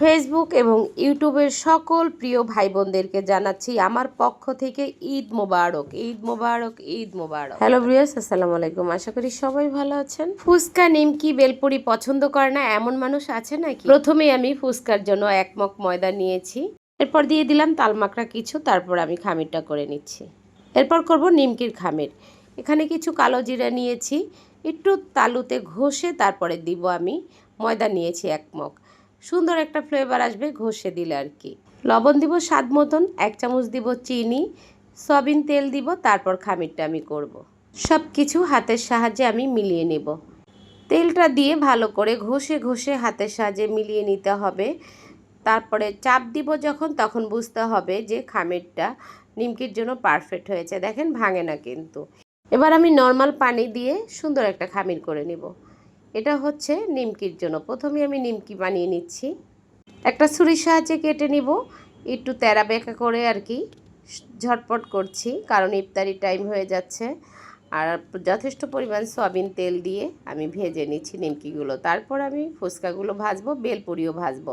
Facebook এবং ইউটিউবের সকল প্রিয় ভাই বোনদেরকে জানাচ্ছি আমার পক্ষ থেকে ঈদ মোবারক ঈদ মোবারক ঈদ মোবারক। হ্যালো ব্রিয়াস আসসালামু আলাইকুম। আশা করি সবাই ভালো আছেন। ফুচকা নিমকি বেলপুরি পছন্দ করে না এমন মানুষ আছে নাকি? প্রথমে আমি ফুচকার জন্য এক মগ ময়দা নিয়েছি। এরপর দিয়ে দিলাম তালমাকড়া কিছু তারপর আমি খামিরটা করে নিচ্ছি। এরপর করব নিমকির খামির। এখানে কিছু কালো জিরা নিয়েছি একটু তালুতে ঘষে তারপরে দিব আমি। ময়দা নিয়েছি এক মগ। সুন্দর একটা ফ্লেভার আসবে, ঘষে দিলে আর কি। লবণ দিব স্বাদ মতন, এক চামচ দিব চিনি, সয়াবিন তেল দিব, তারপর খামিরটা আমি করব। সব কিছু হাতের সাহায্যে আমি মিলিয়ে নেব। তেলটা দিয়ে ভালো করে ঘষে ঘষে হাতের সাহায্যে মিলিয়ে নিতে হবে। তারপরে চাপ দিব যখন, তখন বুঝতে হবে যে খামিরটা নিমকির জন্য পারফেক্ট হয়েছে। দেখেন ভাঙে না কিন্তু। এবার আমি নর্মাল পানি দিয়ে সুন্দর একটা খামির করে নেব। এটা হচ্ছে নিমকির জন্য। প্রথমে আমি নিমকি বানিয়ে নিচ্ছি। একটা ছুরির সাহায্যে কেটে নিব। একটু তেরা বেঁকা করে আর কি ঝটপট করছি, কারণ ইফতারি টাইম হয়ে যাচ্ছে। আর যথেষ্ট পরিমাণ সয়াবিন তেল দিয়ে আমি ভেজে নিচ্ছি নিমকিগুলো। তারপর আমি ফুচকাগুলো ভাজবো, বেলপুরিও ভাজবো।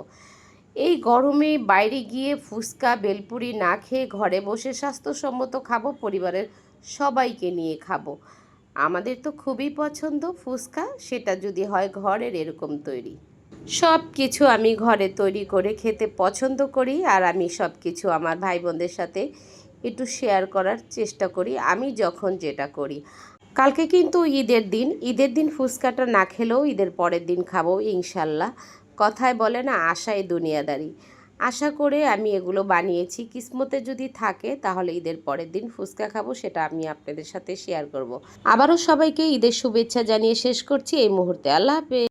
এই গরমে বাইরে গিয়ে ফুচকা, বেলপুরি না খেয়ে ঘরে বসে স্বাস্থ্যসম্মত খাব, পরিবারের সবাইকে নিয়ে খাব। আমাদের তো খুবই পছন্দ ফুচকা, সেটা যদি হয় ঘরের এরকম তৈরি। সব কিছু আমি ঘরে তৈরি করে খেতে পছন্দ করি আর আমি সব কিছু আমার ভাই বোনদের সাথে একটু শেয়ার করার চেষ্টা করি, আমি যখন যেটা করি। কালকে কিন্তু ঈদের দিন ঈদের দিন ফুচকাটা না খেলেও ঈদের পরের দিন খাব ইনশাল্লাহ। কথায় বলে না, আশায় দুনিয়াদারি। আশা করে আমি এগুলো বানিয়েছি। কিসমতে যদি থাকে, তাহলে ঈদের পরের দিন ফুচকা খাব, সেটা আমি আপনাদের সাথে শেয়ার করব। আবারও সবাইকে ঈদের শুভেচ্ছা জানিয়ে শেষ করছি। এই মুহূর্তে আল্লাহ হাফেজ।